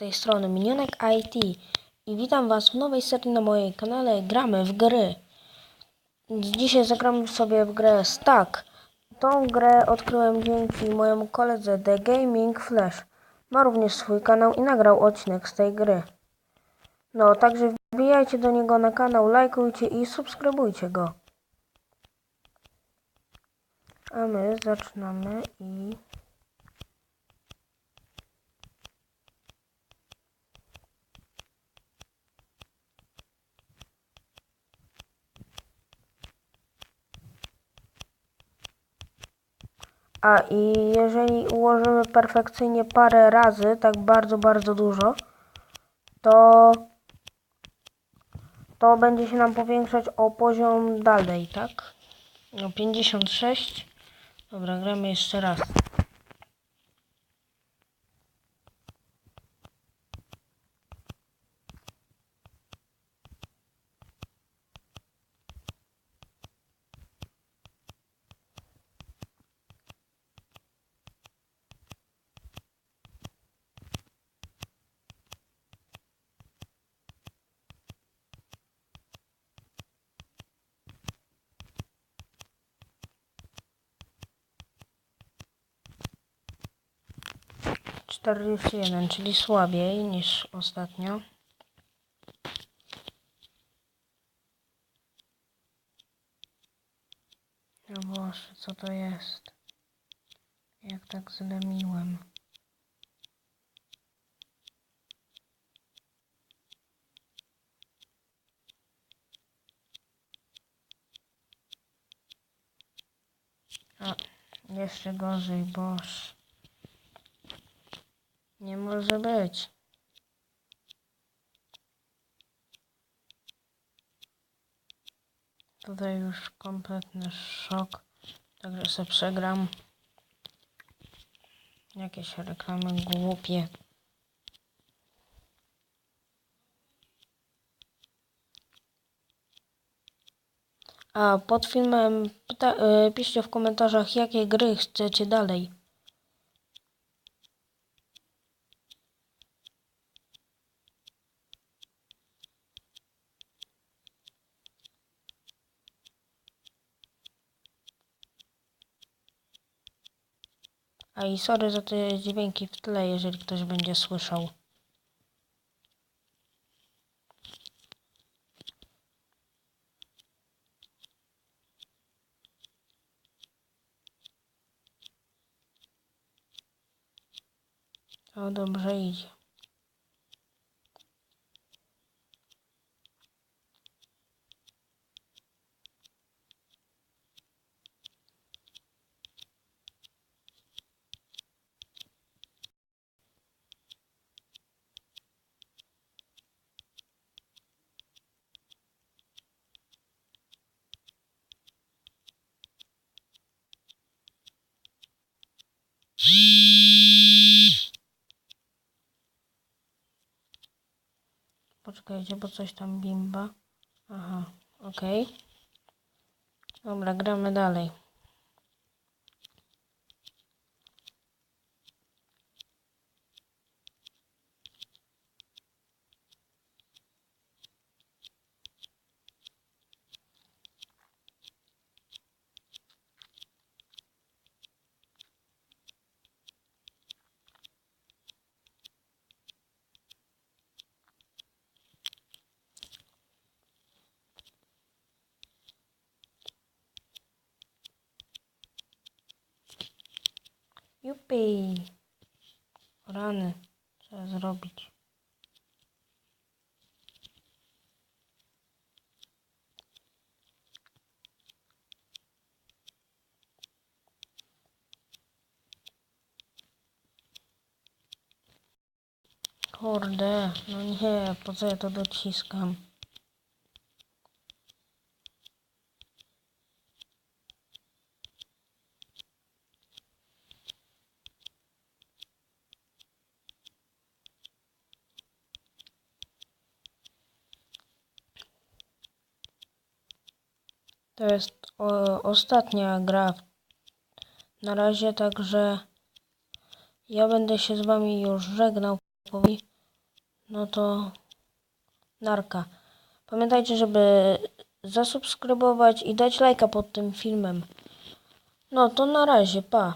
tej strony Minionek IT i witam Was w nowej serii na mojej kanale Gramy w gry. Dzisiaj zagramy sobie w grę Stack. Tą grę odkryłem dzięki mojemu koledze The Gaming Flash. Ma również swój kanał i nagrał odcinek z tej gry. No, także wbijajcie do niego na kanał, lajkujcie i subskrybujcie go. A my zaczynamy i... A i jeżeli ułożymy perfekcyjnie parę razy, tak bardzo, bardzo dużo, to to będzie się nam powiększać o poziom dalej, tak? No 56. Dobra, gramy jeszcze raz. Czterdzieści jeden, czyli słabiej niż ostatnio. No Boże, co to jest? Jak tak zlemiłem? A, jeszcze gorzej, boż. Nie może być. Tutaj już kompletny szok. Także se przegram. Jakieś reklamy głupie. A pod filmem y, piszcie w komentarzach, jakie gry chcecie dalej. A i sorry za te dźwięki w tle, jeżeli ktoś będzie słyszał. To dobrze idzie. Poczekajcie, bo coś tam bimba. Aha, okej. Dobra, gramy dalej. Jupi. Rany. Trzeba zrobić. Kurde, no nie, po co ja to dociskam? To jest o, ostatnia gra na razie, także ja będę się z wami już żegnał. No to narka. Pamiętajcie, żeby zasubskrybować i dać lajka pod tym filmem. No to na razie, pa.